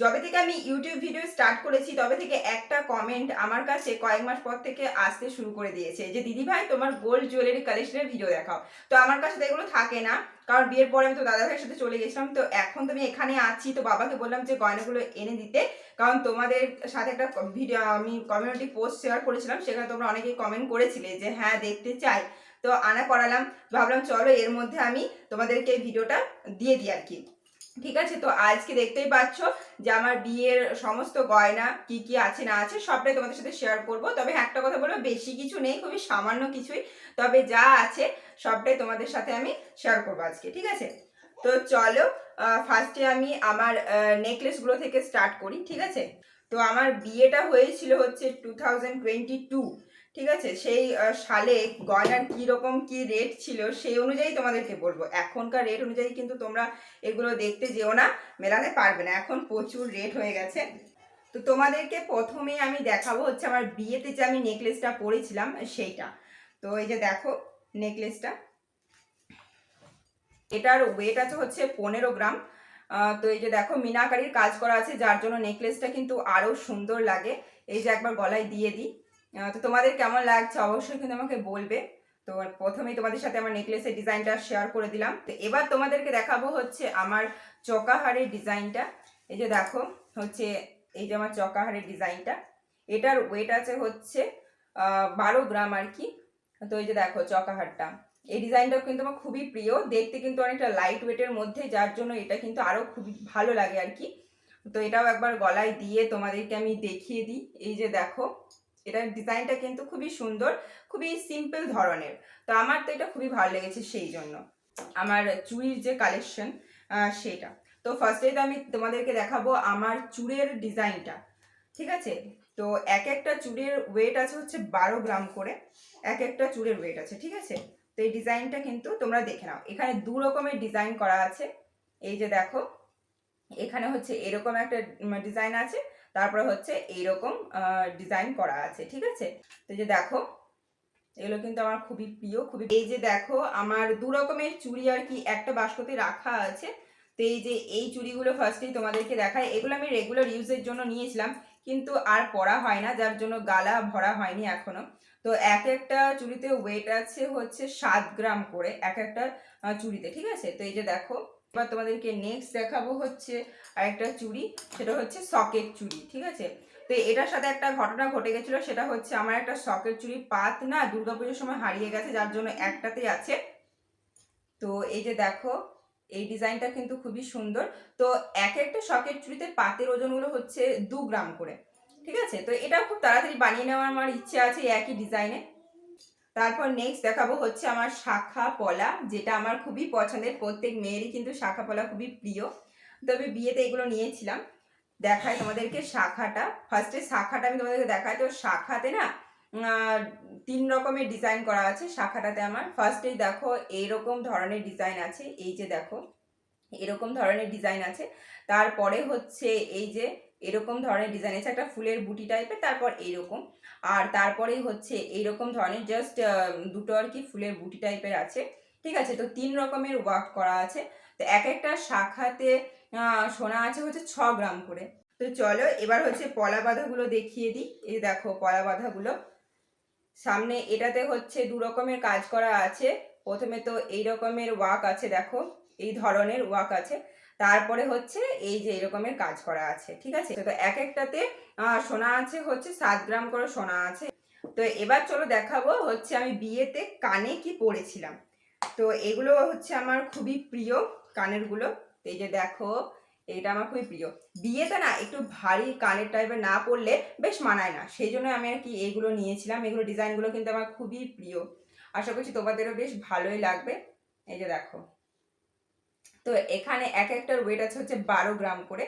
যবে থেকে আমি ইউটিউব ভিডিও স্টার্ট করেছি, তবে থেকে একটা কমেন্ট আমার কাছে কয়েক মাস পর থেকে আসতে শুরু করে দিয়েছে যে, দিদি ভাই, তোমার গোল্ড জুয়েলারি কালেকশনের ভিডিও দেখাও। তো আমার কাছে তো এগুলো থাকে না, কারণ বিয়ের পরে আমি তো দাদা ভাইয়ের সাথে চলে গেছিলাম। তো এখন তো আমি এখানে আছি, তো বাবাকে বললাম যে, গয়নাগুলো এনে দিতে। কারণ তোমাদের সাথে একটা ভিডিও আমি কমিউনিটি পোস্ট শেয়ার করেছিলাম, সেখানে তোমরা অনেকেই কমেন্ট করেছিলে যে হ্যাঁ দেখতে চাই। তো আনা করালাম, ভাবলাম চলো এর মধ্যে আমি তোমাদেরকে ভিডিওটা দিয়ে দিই আর কি। ঠিক আছে? তো আজকে দেখতেই পাচ্ছ যে আমার বিয়ের সমস্ত গয়না কি কি আছে, না আছে, সবটাই তোমাদের সাথে শেয়ার করব। তবে একটা কথা বলব, বেশি কিছু নেই, খুবই সামান্য কিছুই। তবে যা আছে, সবটাই তোমাদের সাথে আমি শেয়ার করব আজকে, ঠিক আছে? তো চলো ফার্স্টে আমি আমার নেকলেসগুলো থেকে স্টার্ট করি, ঠিক আছে? তো আমার বিয়েটা হয়েছিল হচ্ছে টু থাউজেন্ড টোয়েন্টি টু ঠিক আছে? সেই সালে গয়নার কী রকম কী রেট ছিল সেই অনুযায়ী তোমাদেরকে বলব। এখনকার রেট অনুযায়ী কিন্তু তোমরা এগুলো দেখতে যেও না, মেলাতে পারবে না। এখন প্রচুর রেট হয়ে গেছে। তো তোমাদেরকে প্রথমেই আমি দেখাবো হচ্ছে আমার বিয়েতে যে আমি নেকলেসটা পরেছিলাম, সেইটা। তো এই যে দেখো নেকলেসটা এটার ওয়েট আছে হচ্ছে পনেরো গ্রাম। তো এই যে দেখো মিনাকারির কাজ করা আছে, যার জন্য নেকলেসটা কিন্তু আরও সুন্দর লাগে। এই যে একবার গলায় দিয়ে দিই। তো তোমাদের কেমন লাগছে? অবশ্যই কিন্তু আমাকে বলবে। তো প্রথমেই তোমাদের সাথে আমার নেকলেসের ডিজাইনটা শেয়ার করে দিলাম। তো এবার তোমাদেরকে দেখাবো হচ্ছে আমার চকাহারের ডিজাইনটা এই যে দেখো, হচ্ছে এই যে আমার চকাহারের ডিজাইনটা এটার ওয়েট আছে হচ্ছে বারো গ্রাম আর কি। তো এই যে দেখো চকাহারটা। এই ডিজাইনটাও কিন্তু আমার খুবই প্রিয়। দেখতে কিন্তু অনেকটা লাইট ওয়েটের মধ্যে, যার জন্য এটা কিন্তু আরও খুবই ভালো লাগে আর কি। তো এটাও একবার গলায় দিয়ে তোমাদেরকে আমি দেখিয়ে দিই। এই যে দেখো এটার ডিজাইনটা কিন্তু খুবই সুন্দর, খুবই সিম্পল ধরনের। তো আমার তো এটা খুবই ভালো লেগেছে সেই জন্য। আমার চুড়ির যে কালেকশন সেটা। তো ফার্স্টেই তো আমি তোমাদেরকে দেখাবো আমার চুড়ের ডিজাইনটা, ঠিক আছে? তো এক একটা চুড়ের ওয়েট আছে হচ্ছে বারো গ্রাম করে, এক একটা চুড়ের ওয়েট আছে, ঠিক আছে? তো এই ডিজাইনটা কিন্তু তোমরা দেখে নাও। এখানে দু রকমের ডিজাইন করা আছে। এই যে দেখো, এখানে হচ্ছে এরকম একটা ডিজাইন আছে। তারপরে হচ্ছে এইরকম ডিজাইন করা আছে, ঠিক আছে? তো যে দেখো, এগুলো কিন্তু আমার খুবই প্রিয়, খুবই এই যে দেখো, আমার দু রকমের চুড়ি আর কি, একটা বাস্কতে রাখা আছে। তো এই যে এই চুড়িগুলো ফার্স্টেই তোমাদেরকে দেখায় এগুলো আমি রেগুলার ইউজের জন্য নিয়েছিলাম, কিন্তু আর পরা হয় না, যার জন্য গালা ভরা হয়নি এখনও। তো এক একটা চুড়িতে ওয়েট আছে হচ্ছে সাত গ্রাম করে, এক একটা চুড়িতে, ঠিক আছে? তো এই যে দেখো এবার তোমাদেরকে নেক্সট দেখাবো হচ্ছে আরেকটা চুড়ি, সেটা হচ্ছে সকেট চুড়ি, ঠিক আছে? তো এটার সাথে একটা ঘটনা ঘটে গেছিল, সেটা হচ্ছে আমার একটা সকেট চুড়ি পাত না দুর্গাপুজোর সময় হারিয়ে গেছে, যার জন্য একটাতেই আছে। তো এই যে দেখো, এই ডিজাইনটা কিন্তু খুবই সুন্দর। তো এক একটা সকেট চুড়িতে পাতের ওজনগুলো হচ্ছে দু গ্রাম করে, ঠিক আছে? তো এটা খুব তাড়াতাড়ি বানিয়ে নেওয়ার আমার ইচ্ছে আছে একই ডিজাইনে। তারপর নেক্সট দেখাবো হচ্ছে আমার শাখা পলা, যেটা আমার খুবই পছন্দের। প্রত্যেক মেয়েরই কিন্তু শাখা পলা খুবই প্রিয়। তবে বিয়েতে এগুলো নিয়েছিলাম। দেখায় তোমাদেরকে শাখাটা। ফার্স্টে শাখাটা আমি তোমাদেরকে দেখাই। তো শাখাতে না তিন রকমের ডিজাইন করা আছে শাখাটাতে আমার। ফার্স্টেই দেখো এইরকম ধরনের ডিজাইন আছে। এই যে দেখো, এরকম ধরনের ডিজাইন আছে। তারপরে হচ্ছে এই যে, এরকম ধরনের ডিজাইন আছে। একটা ফুলের বুটি টাইপের তারপর এইরকম আর তারপরেই হচ্ছে এইরকম ধরনের জাস্ট দুটো আর কি ফুলের বুটি টাইপের আছে। ঠিক আছে? তো তিন রকমের ওয়ার্ক করা আছে। তো এক একটা শাখাতে সোনা আছে হচ্ছে ছ গ্রাম করে। তো চলো, এবার হচ্ছে পলা বাঁধাগুলো দেখিয়ে দিই। এই দেখো পলা বাঁধাগুলো সামনে এটাতে হচ্ছে দু রকমের কাজ করা আছে। প্রথমে তো এই রকমের ওয়াক আছে, দেখো। এই ধরনের ওয়াক আছে। তারপরে হচ্ছে এই যে এরকমের কাজ করা আছে, ঠিক আছে? তো এক একটাতে সোনা আছে হচ্ছে সাত গ্রাম করে সোনা আছে। তো এবার চলো দেখাবো হচ্ছে আমি বিয়েতে কানে কি পরেছিলাম। তো এগুলো হচ্ছে আমার খুবই প্রিয় কানেরগুলো। এই যে দেখো, এটা আমার খুবই প্রিয়। বিয়েতে না একটু ভারী কানের টাইপের না পড়লে বেশ মানায় না। সেই জন্য আমি আর কি এগুলো নিয়েছিলাম। এগুলো ডিজাইনগুলো কিন্তু আমার খুবই প্রিয়। আশা করছি তোমাদেরও বেশ ভালোই লাগবে। এই যে দেখো। তো এখানে এক একটার ওয়েট আছে হচ্ছে বারো গ্রাম করে।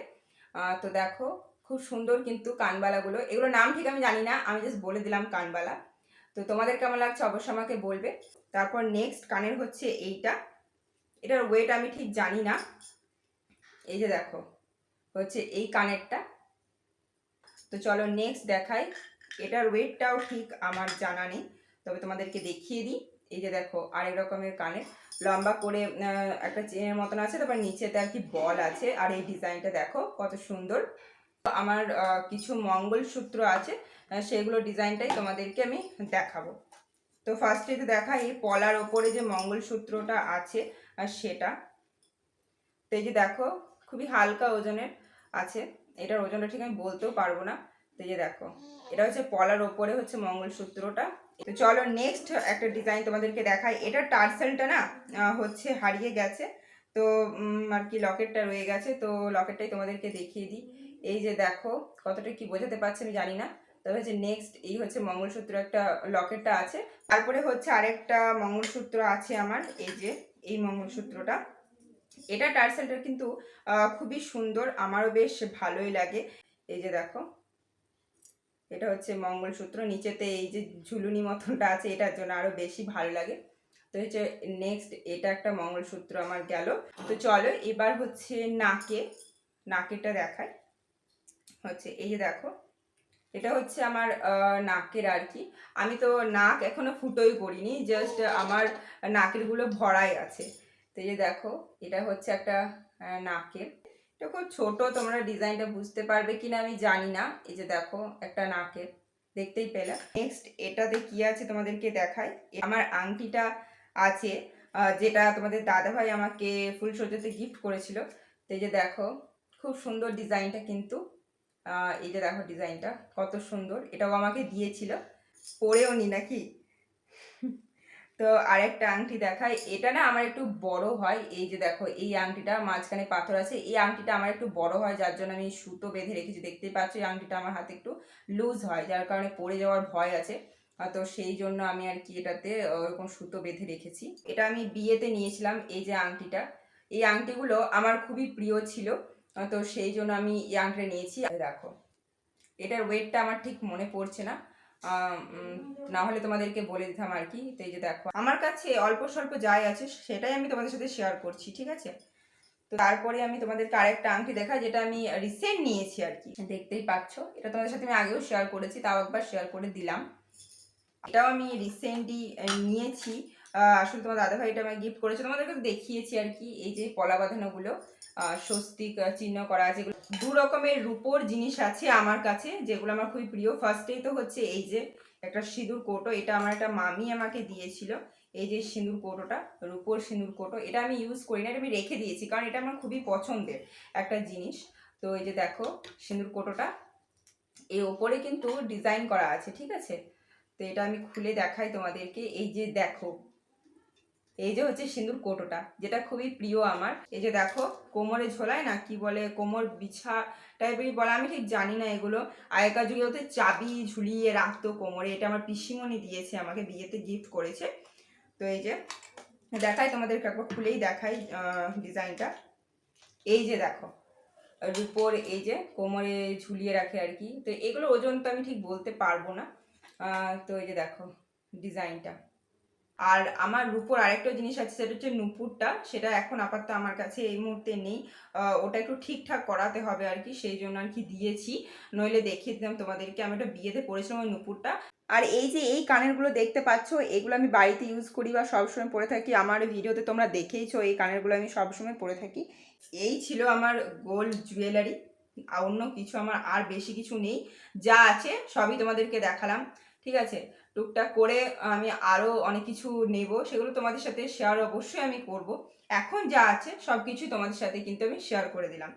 তো দেখো, খুব সুন্দর কিন্তু কানবালাগুলো। এগুলো নাম ঠিক আমি জানি না, আমি জাস্ট বলে দিলাম কানবালা। তো তোমাদের কেমন লাগছে অবশ্যই আমাকে বলবে। তারপর নেক্সট কানের হচ্ছে এইটা। এটার ওয়েট আমি ঠিক জানি না। এই যে দেখো, হচ্ছে এই কানেরটা। তো চলো নেক্সট দেখাই। এটার ওয়েটটাও ঠিক আমার জানা নেই, তবে তোমাদেরকে দেখিয়ে দিই। এই যে দেখো, আরেক রকমের কানের লম্বা করে একটা চেনের মতন আছে, তারপর নিচেতে আর কি বল আছে। আর এই ডিজাইনটা দেখো, কত সুন্দর। আমার কিছু মঙ্গলসূত্র আছে সেগুলো ডিজাইনটাই তোমাদেরকে আমি দেখাবো। তো ফার্স্টে তো দেখা, এই পলার ওপরে যে মঙ্গলসূত্রটা আছে আর সেটা। তো এই যে দেখো, খুবই হালকা ওজনের আছে। এটার ওজনটা ঠিক আমি বলতেও পারব না। এই যে দেখো, এটা হচ্ছে পলার ওপরে হচ্ছে মঙ্গলসূত্রটা। তো চলো নেক্সট একটা ডিজাইন তোমাদেরকে দেখাই। এটা টার্সেলটা না হচ্ছে হারিয়ে গেছে। তো আর কি লকেটটা রয়ে গেছে। তো লকেটটাই তোমাদেরকে দেখিয়ে দিই। এই যে দেখো, কতটা কি বোঝাতে পারছে আমি জানি না। তবে হচ্ছে নেক্সট এই হচ্ছে মঙ্গলসূত্র একটা লকেটটা আছে। তারপরে হচ্ছে আরেকটা মঙ্গলসূত্র আছে আমার। এই যে, এই মঙ্গলসূত্রটা। এটা টার্সেলটা কিন্তু খুবই সুন্দর। আমারও বেশ ভালোই লাগে। এই যে দেখো এটা হচ্ছে মঙ্গলসূত্র। নিচেতে এই যে ঝুলুনি মতনটা আছে, এটার জন্য আরও বেশি ভালো লাগে। তো হচ্ছে নেক্সট এটা একটা মঙ্গলসূত্র আমার গেল। তো চলো এবার হচ্ছে নাকে, নাকেরটা দেখায় হচ্ছে এই যে দেখো, এটা হচ্ছে আমার নাকের আর কি। আমি তো নাক এখনও ফুটোই করিনি জাস্ট আমার নাকেরগুলো ভরাই আছে। তো এই যে দেখো, এটা হচ্ছে একটা নাকের। এটা খুব ছোট, তোমরা ডিজাইনটা বুঝতে পারবে কিনা আমি জানি না। এই যে দেখো, একটা নাকের দেখতেই পেলাম নেক্সট এটাতে কি আছে তোমাদেরকে দেখাই? আমার আংটিটা আছে যেটা তোমাদের দাদাভাই আমাকে ফুলসজ্জাতে গিফট করেছিল। এই যে দেখো, খুব সুন্দর ডিজাইনটা কিন্তু। এই যে দেখো ডিজাইনটা, কত সুন্দর। এটাও আমাকে দিয়েছিল। পরেও নি নাকি? তো আরেকটা আংটি দেখায় এটা না আমার একটু বড় হয়। এই যে দেখো, এই আংটিটা মাঝখানে পাথর আছে। এই আংটিটা আমার একটু বড় হয়, যার জন্য আমি সুতো বেঁধে রেখেছি। দেখতেই পাচ্ছ, এই আংটিটা আমার হাতে একটু লুজ হয়, যার কারণে পড়ে যাওয়ার ভয় আছে। তো সেই জন্য আমি আর কি এটাতে ওরকম সুতো বেঁধে রেখেছি। এটা আমি বিয়েতে নিয়েছিলাম, এই যে আংটিটা। এই আংটিগুলো আমার খুবই প্রিয় ছিল। তো সেই জন্য আমি এই আংটিটা নিয়েছি। দেখো, এটার ওয়েটটা আমার ঠিক মনে পড়ছে না। না হলে তোমাদেরকে বলে দিতাম আর কি। তো এই যে দেখো, আমার কাছে অল্প স্বল্প যাই আছে, সেটাই আমি তোমাদের সাথে শেয়ার করছি, ঠিক আছে? তো তারপরে আমি তোমাদেরকে আরেকটা আংটি দেখা যেটা আমি রিসেন্ট নিয়েছি আর কি। দেখতেই পাচ্ছ, এটা তোমাদের সাথে আমি আগেও শেয়ার করেছি, তাও একবার শেয়ার করে দিলাম। এটাও আমি রিসেন্টলি নিয়েছি। আসলে তোমার দাদাভাই এটা আমাকে গিফট করেছে, তোমাদেরকে দেখিয়েছি আর কি, এই যে পলা বাঁধানোগুলো স্বস্তিক চিহ্ন করা আছে দু রকমের রূপোর জিনিস আছে আমার কাছে, যেগুলো আমার খুবই প্রিয়। ফার্স্টেই তো হচ্ছে এই যে একটা সিঁদুর কোটো, এটা আমার একটা মামি আমাকে দিয়েছিল। এই যে সিঁদুর কোটোটা, রূপোর সিঁদুর কোটো, এটা আমি ইউজ করি না, এটা আমি রেখে দিয়েছি, কারণ এটা আমার খুবই পছন্দের একটা জিনিস। তো এই যে দেখো, সিঁদুর কোটোটা, এর ওপরে কিন্তু ডিজাইন করা আছে, ঠিক আছে? তো এটা আমি খুলে দেখাই তোমাদেরকে। এই যে দেখো এই যে হচ্ছে সিঁদুর কোটোটা, যেটা খুবই প্রিয় আমার। এই যে দেখো, কোমরে ঝোলায় না, কি বলে, কোমর বিছা টাইপের বলে, আমি ঠিক জানি না এগুলো। আগেকার যুগে ওতে চাবি ঝুলিয়ে রাখতো কোমরে, এটা আমার পিসিমণি দিয়েছে, আমাকে বিয়েতে গিফট করেছে। তো এই যে, দেখাই তোমাদেরকে, একবার খুলেই দেখাই ডিজাইনটা এই যে দেখো, রুপোর এই যে কোমরে ঝুলিয়ে রাখে আর কি। তো এগুলো ওজন তো আমি ঠিক বলতে পারব না। তো এই যে দেখো ডিজাইনটা আর আমার রূপোর আরেকটা জিনিস আছে, সেটা হচ্ছে নুপুরটা। সেটা এখন আপাতত আমার কাছে এই মুহূর্তে নেই। ওটা একটু ঠিকঠাক করাতে হবে আর কি, সেই জন্য আর কি দিয়েছি। নইলে দেখিয়ে দিতাম তোমাদেরকে, আমি একটা বিয়েতে পড়েছিলাম ওই নুপুরটা। আর এই যে এই কানেরগুলো দেখতে পাচ্ছ, এগুলো আমি বাড়িতে ইউজ করি বা সবসময় পরে থাকি। আমার ভিডিওতে তোমরা দেখেইছো, এই কানেরগুলো আমি সবসময় পরে থাকি। এই ছিল আমার গোল্ড জুয়েলারি অন্য কিছু আমার আর বেশি কিছু নেই। যা আছে সবই তোমাদেরকে দেখালাম। ঠিক আছে? টুকটাক করে আমি আরও অনেক কিছু নেব, সেগুলো তোমাদের সাথে শেয়ার অবশ্যই আমি করব। এখন যা আছে সব কিছুই তোমাদের সাথে কিন্তু আমি শেয়ার করে দিলাম।